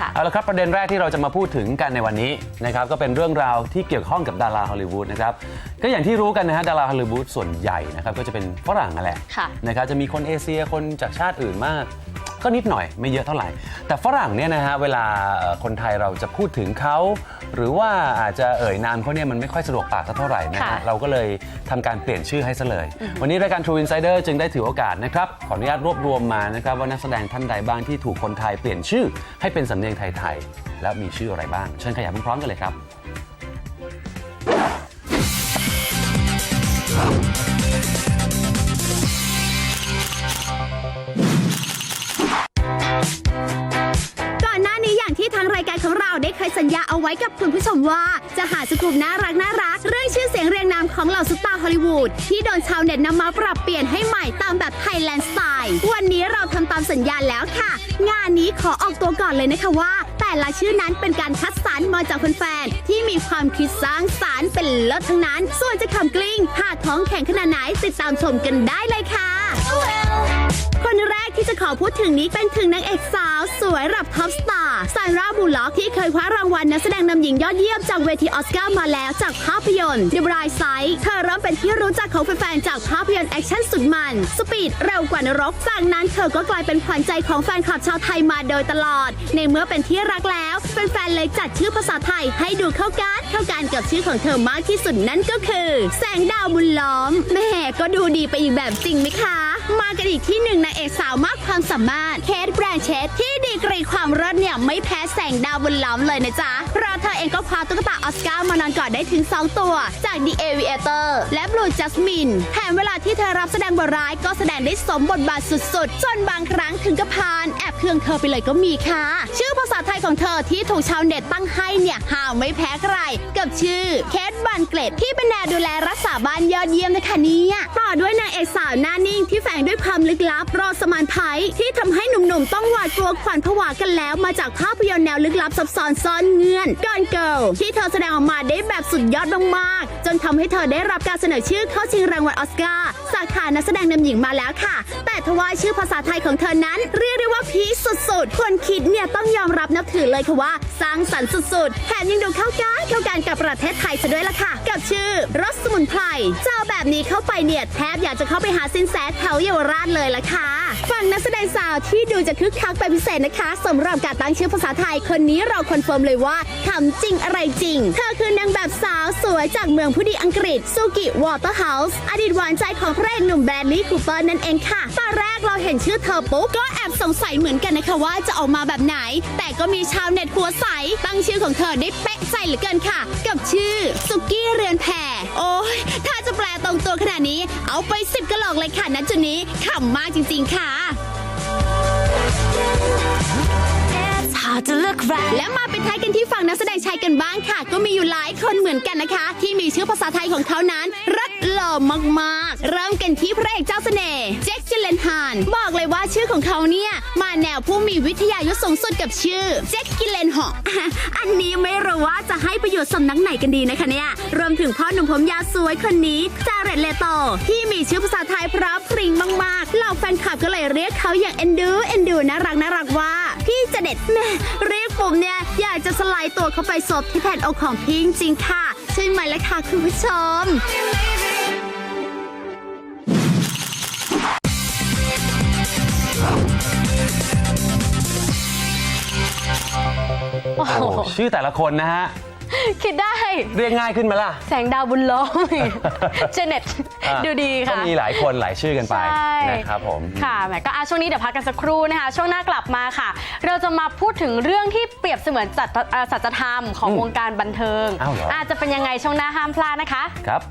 ค่ะเอาละครับประเด็นแรกที่เราจะมาพูดถึงกันในวันนี้นะครับก็เป็นเรื่องราวที่เกี่ยวข้องกับดาราฮอลลีวูดนะครับก็อย่างที่รู้กันนะฮะดาราฮอลลีวูดส่วนใหญ่นะครับก็จะเป็นฝรั่งนั่นแหละค่ะนะครับจะมีคนเอเชียคนจากชาติอื่นมาก ก็นิดหน่อยไม่เยอะเท่าไหร่ แต่ฝรั่งเนี่ยนะฮะเวลาเอ่อคนไทยเราจะพูดถึงเขาหรือว่าอาจจะเอ่ยนามเขาเนี่ยมันไม่ค่อยสะดวกปากสักเท่าไหร่นะค่ะฮะเราก็เลยทำการเปลี่ยนชื่อให้ซะเลย วันนี้รายการ True Insider จึงได้ถือโอกาสนะครับขออนุญาตรวบรวมมานะครับว่านักแสดงท่านใดบ้างที่ถูกคนไทยเปลี่ยนชื่อให้เป็นสำเนียงไทยๆแล้วมีชื่ออะไรบ้างเชิญขยับพร้อมๆกันเลยครับ สัญญาเอาไว้กับคุณผู้ชมว่า จะหาสกูปน่ารักน่ารัก เรื่องชื่อเสียงเรียงนามของเหล่าซุปตาร์ฮอลลีวูดที่โดนชาวเน็ตนำมาปรับเปลี่ยนให้ใหม่ตามแบบไทยแลนด์สไตล์วันนี้เราทำตามสัญญาแล้วค่ะ งานนี้ขอออกตัวก่อนเลยนะคะว่า แต่ละชื่อนั้นเป็นการคัดสรรมาจากแฟนๆที่มีความคิดสร้างสารรค์เป็นเลิศทั้งนั้น ส่วนจะขำกลิ้งหาท้องแข็งขนาดไหนติดตามชมกันได้เลยค่ะ จะขอพูดถึงนี้เป็นถึงนางเอกสาว สวยระดับท็อปสตาร์ซานราบูล็อกที่เคยคว้ารางวัลนักแสดงนำหญิงยอดเยี่ยมจากเวทีออสการ์มาแล้วจากภาพยนตร์ The Bright Side เธอเริ่มเป็นที่รู้จักของแฟนๆจากภาพยนตร์แอคชั่นสุดมัน สปีดเร็วกว่านรกจากนั้นเธอก็กลายเป็นขวัญใจของแฟนคลับชาวไทยมาโดยตลอด ในเมื่อเป็นที่รักแล้วแฟนๆเลยจัดชื่อภาษาไทยให้ดูเข้ากันเข้ากันกับชื่อของเธอมากที่สุดนั่นก็คือ แสงดาวบุญล้อมแม่ก็ดูดีไปอีกแบบจริงไหมคะ มากันอีกที่หนึ่งนางเอกสาวมากความสามารถ เคทแบรนเชตที่ดีกรีความเลิศเนี่ยไม่แพ้แสงดาวบนล้อมเลยนะจ๊ะเพราะเธอเองก็คว้าตุ๊กตาออสการ์มานอนกอดได้ถึง 2 ตัว จาก The Aviator และ Blue Jasmine แถมเวลาที่เธอรับแสดงบทร้ายก็แสดงได้สมบทบาทสุดๆ จนบางครั้งถึงกับพานแอบเคืองเธอไปเลยก็มีค่ะ ชื่อภาษาไทยของเธอที่ถูกชาวเน็ตตั้งให้เนี่ยห่าไม่แพ้ใคร กับชื่อเคทบันเกลดที่เป็นแนวดูแลรักษาบ้านยอดเยี่ยมนะคะเนี่ยต่อด้วยนางเอกสาวหน้านิ่งที่แฝงด้วยความลึกลับรอสมานไพที่ทำให้หนุ่มๆ ต้องหวาดกลัวขวัญผวากันแล้ว มาจากภาพยนตร์แนวลึกลับซับซ้อนซ่อนเงื่อนกอนเกิลที่เธอแสดงออกมาได้แบบสุดยอดมากๆ จนทำให้เธอได้รับการเสนอชื่อเข้าชิงรางวัลออสการ์สาขานักแสดงนำหญิงมาแล้วค่ะ แต่ทว่าชื่อภาษาไทยของเธอนั้น เรียกได้ว่าพีสุดๆ คนคิดน ต้องยอมรับนับถือเลยค่ะว่า สร้างสรรค์สุดๆ แถมยังดูเข้ากันเข้ากันกับประเทศไทยซะด้วยล่ะค่ะ กับชื่อรสสมุนไพรเจอแบบนี้เข้าไปเนี่ยแทบอยากจะเข้าไปหาสินแสแถวเยาวราชเลยล่ะค่ะฝั่งนักแสดงสาวที่ดูจะคึกคักเป็นพิเศษนะคะสำหรับการตั้งชื่อภาษาไทยคนนี้เราคอนเฟิร์มเลยว่าคำจริงอะไรจริง เธอคือนางแบบสาวสวยจากเมืองผู้ดีอังกฤษซูกิวอเตอร์เฮาส์อดีตหวานใจของพระเอกหนุ่มแบรดลีย์คูเปอร์นั่นเองค่ะตอนแรกเราเห็นชื่อเธอปุ๊บก็แอบสงสัยเหมือนกันนะคะว่าจะออกมาแบบไหนแต่ก็มีชาวเน็ตหัวใส ตั้งชื่อของเธอได้เป๊ะใจเหลือเกินค่ะ กับชื่อสุกี้เรือนแพโอ้ยถ้าจะแปลตรงตัวขนาดนี้ เอาไปสิบกะโหลกเลยค่ะณจุดนี้ขำมากจริง ๆ ค่ะ It's hard to look right. และมาเป็นท้ายกันที่ฝั่งนักแสดงชายกันบ้างค่ะ ก็มีอยู่หลายคนเหมือนกันนะคะ ที่มีชื่อภาษาไทยของเขานั้นรัดหล่อมากๆเริ่มกัน ที่พระเอกเจ้าเสน่ห์แจ็คจิเลนฮานบอกเลยว่าชื่อของเขาเนี่ย มาแนวผู้มีวิทยายุทธสูงสุดกับชื่อแจ็คกิเลนฮออันนี้ไม่รู้ว่าจะให้ประโยชน์สำนักไหนกันดีนะคะเนี่ย รวมถึงพ่อหนุ่มผมยาวสวยคนนี้จาเรตเลโตที่มีชื่อภาษาไทยเพราะพริ้งมากๆเหล่าแฟนคลับก็เลยเรียกเขาอย่างเอ็นดูเอ็นดูน่ารักน่ารักว่า พี่จะเด็ดแม่เรียกผมเนี่ยอยากจะสไลด์ตัวเข้าไปซบที่แผ่นอกของพี่จริงๆค่ะ ใช่ไหมล่ะคะคุณผู้ชม โอ้โหโอ้โหชื่อแต่ละคนนะฮะ คิดได้ เรียกง่ายขึ้นไหมล่ะ แสงดาวบุญล้อมเจเน็ตอะดูดีก็ค่ะมีหลายคนหลายชื่อกันไปใช่นะครับผม ค่ะแหมก็อาช่วงนี้เดี๋ยวพักกันสักครู่นะคะ ช่วงหน้ากลับมาค่ะ เราจะมาพูดถึงเรื่องที่เปรียบเสมือนจัตเอ่อสัจธรรมของอืมวงการบันเทิงอ้าวเหรออาจจะเป็นยังไงช่วงหน้าห้ามพลาดนะคะ ครับ